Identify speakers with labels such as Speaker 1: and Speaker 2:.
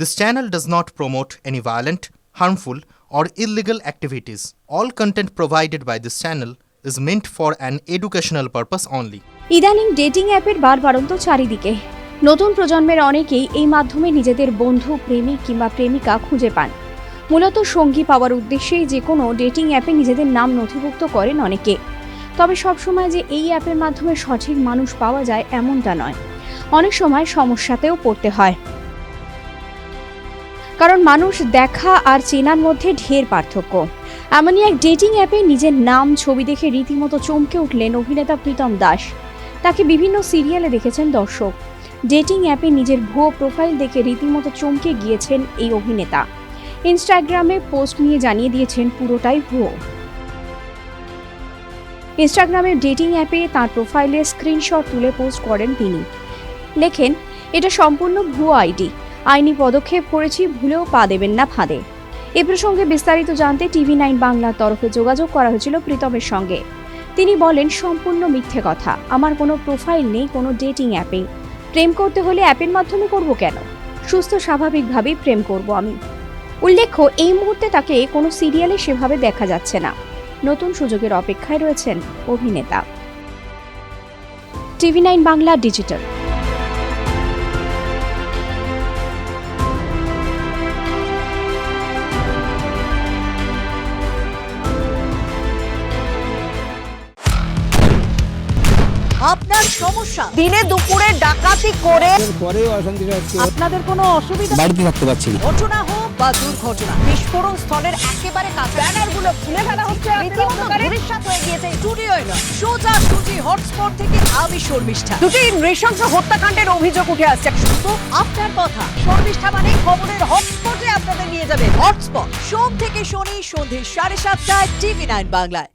Speaker 1: This channel does not promote any violent, harmful, or illegal activities. All content provided by this channel is meant for an educational purpose only.
Speaker 2: ইদানিং dating অ্যাপের বারবারন্ত চারিদিকে। নতুন প্রজন্মের অনেকেই এই মাধ্যমে নিজেদের বন্ধু প্রেমিক কিংবা প্রেমিকা খুঁজে পান। মূলত সঙ্গী পাওয়ার উদ্দেশ্যেই যে কোনো ডেটিং অ্যাপে নিজেদের নাম নথিভুক্ত করেন অনেকে। তবে সবসময় যে এই অ্যাপের মাধ্যমে সঠিক মানুষ পাওয়া যায় এমনটা নয়। অনেক সময় সমস্যাতেও পড়তে হয়। কারণ মানুষ দেখা আর চেনার মধ্যে ঢের পার্থক্য। এমনই এক ডেটিং অ্যাপে নিজের নাম, ছবি দেখে রীতিমতো চমকে উঠলেন অভিনেতা প্রীতম দাস। তাকে বিভিন্ন সিরিয়ালে দেখেছেন দর্শক। ডেটিং অ্যাপে নিজের ভুয়ো প্রোফাইল দেখে রীতিমতো চমকে গিয়েছেন এই অভিনেতা। ইনস্টাগ্রামে পোস্ট নিয়ে জানিয়ে দিয়েছেন পুরোটাই ভুয়ো। ইনস্টাগ্রামের ডেটিং অ্যাপে তার প্রোফাইলে স্ক্রিনশট তুলে পোস্ট করেন তিনি। লেখেন, এটা সম্পূর্ণ ভুয়ো আইডি। আইনি পদক্ষেপ করেছি, ভুলেও পা দেবেন না ফাঁদে। এ প্রসঙ্গে বিস্তারিত জানতে টিভি নাইন বাংলার তরফে যোগাযোগ করা হয়েছিল প্রীতমের সঙ্গে। তিনি বলেন, সম্পূর্ণ মিথ্যে কথা। আমার কোনো প্রোফাইল নেই, কোনো ডেটিং অ্যাপে। প্রেম করতে হলে অ্যাপের মাধ্যমে করব কেন? সুস্থ স্বাভাবিকভাবেই প্রেম করব আমি। উল্লেখ্য, এই মুহূর্তে তাকে কোনো সিরিয়ালে সেভাবে দেখা যাচ্ছে না। নতুন সুযোগের অপেক্ষায় রয়েছেন অভিনেতা। TV nine Bangla digital.
Speaker 3: আপনার সমস্যা। দিনে দুপুরে ডাকাতি করে
Speaker 4: পরেও
Speaker 3: আপনাদের কোনো অসুবিধা?
Speaker 4: বাড়িতে থাকতে পারছি
Speaker 3: ঘটনা হোক বা দুর্ঘটনা বিস্ফোরণ স্থলের একেবারে কাছে ব্যানারগুলো খুলে ফেলা হচ্ছে রীতিমতো ভবিষ্যৎ হয়ে গিয়েছে স্টুডিওয় নয়। সোজা সুজি হটস্পট থেকে আমি শর্মিষ্ঠা। দুটি নৃশংস হত্যাকাণ্ডের অভিযোগ উঠে আসছে। শুধু আপনার কথা। শর্মিষ্ঠা মানে খবরের হটস্পটে আপনাদের নিয়ে যাবে হটস্পট। সোম থেকে শনি সন্ধে সাড়ে সাতটায় টিভি নাইন বাংলায়।